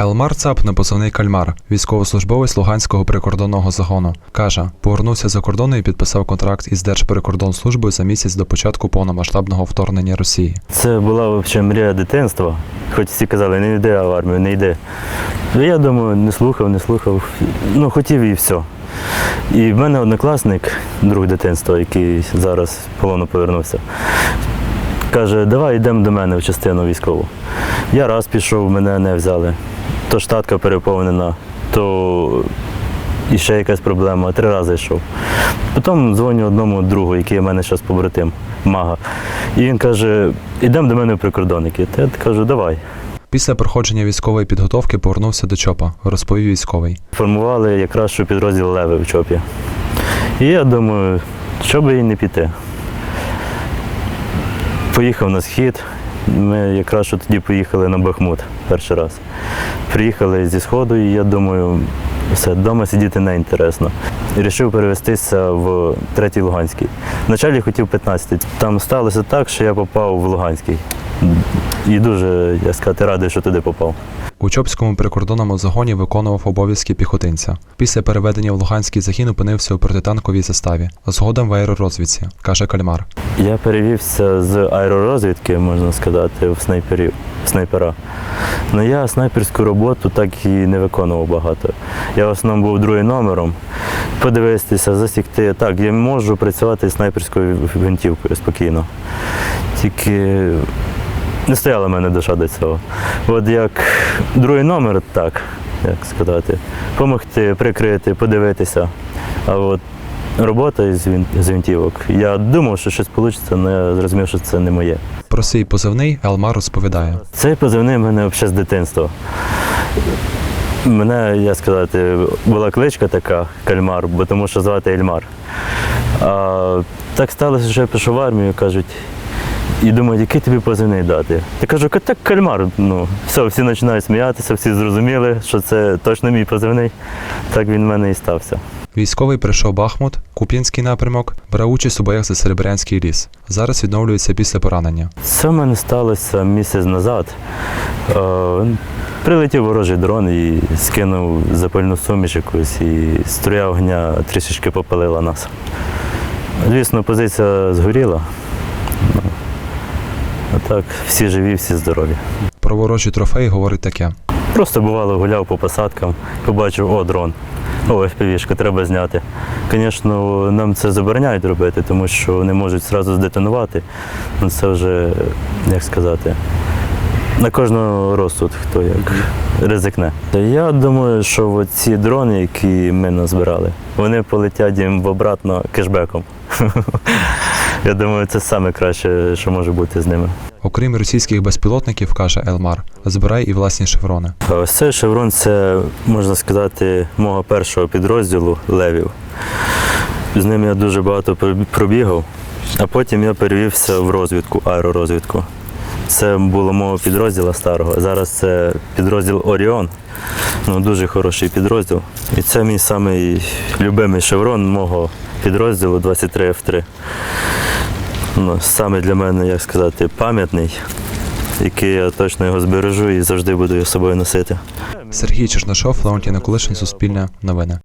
Елмар Цап на позивний кальмар, військовослужбовець Луганського прикордонного загону. Каже, повернувся за кордону і підписав контракт із Держприкордонслужбою за місяць до початку повномасштабного вторгнення Росії. Це була взагалі мрія дитинства. Хоч всі казали, не йди в армію, не йди. Ну, Я думаю, не слухав, не слухав. Ну, хотів і все. І в мене однокласник, друг дитинства, який зараз полону повернувся, каже, давай йдемо до мене в частину військову. Я раз пішов, мене не взяли. То штатка переповнена, то і ще якась проблема. Три рази йшов. Потім дзвоню одному другу, який у мене зараз побратим, мага. І він каже: йдемо до мене в прикордонники. Та я кажу, давай. Після проходження військової підготовки повернувся до ЧОПа, розповів військовий. Формували якраз що підрозділ Леви в ЧОПі. І я думаю, що би їй не піти. Поїхав на схід. Ми якраз що тоді поїхали на Бахмут перший раз. Приїхали зі сходу, і я думаю, все, вдома сидіти не інтересно. Рішив перевестися в третій Луганський. Вначалі хотів 15. Там сталося так, що я попав в Луганський. І дуже, я сказати, радий, що туди попав. У Чопському прикордонному загоні виконував обов'язки піхотинця. Після переведення в Луганський загін опинився у протитанковій заставі, згодом в аеророзвідці, каже Кальмар. Я перевівся з аеророзвідки, можна сказати, в снайперів, в снайпера. Ну я снайперську роботу так і не виконував багато. Я в основному був другим номером. Подивитися, засікти. Так, я можу працювати з снайперською гвинтівкою спокійно. Тільки не стояла в мене душа до цього. От як другий номер, так, як сказати, допомогти, прикрити, подивитися. А от робота з гвинтівок. Я думав, що щось вийде, але я зрозумів, що це не моє. Про свій позивний Елмар розповідає. Цей позивний в мене взагалі з дитинства. Мене, я сказати, була кличка така кальмар, бо тому що звати Ельмар. А, так сталося, що я пішов в армію, кажуть, і думають, який тобі позивний дати. Я кажу, «Ка- так кальмар. Ну, все, всі починають сміятися, всі зрозуміли, що це точно мій позивний. Так він в мене і стався. Військовий прийшов Бахмут, Куп'янський напрямок, брав участь у боях за Серебрянський ліс. Зараз відновлюється після поранення. Це в мене сталося місяць назад. Е, Прилетів ворожий дрон і скинув запальну суміш якусь, і струя огня трішечки попалила нас. Звісно, позиція згоріла. А так, всі живі, всі здорові. Про ворожі трофеї говорить таке. Просто бувало гуляв по посадкам, побачив, о, дрон. О, FPV-шка, треба зняти. Звісно, нам це забороняють робити, тому що вони можуть одразу здетонувати. Ну, це вже, як сказати, на кожного розсуд, хто як ризикне. Я думаю, що ці дрони, які ми назбирали, вони полетять їм в обратно кешбеком. Я думаю, це найкраще, що може бути з ними. Окрім російських безпілотників, каже Елмар, збирає і власні шеврони. Ось цей шеврон це, можна сказати, мого першого підрозділу левів. З ним я дуже багато пробігав, а потім я перевівся в розвідку, аеророзвідку. Це було мого підрозділу старого. Зараз це підрозділ Оріон. Ну, дуже хороший підрозділ. І це мій самий любимий шеврон мого підрозділу 23 F3. Ну, саме для мене, як сказати, пам'ятний, який я точно його збережу і завжди буду його собою носити. Сергій Чернашов, Леонтій Колишин, Суспільне, Новини.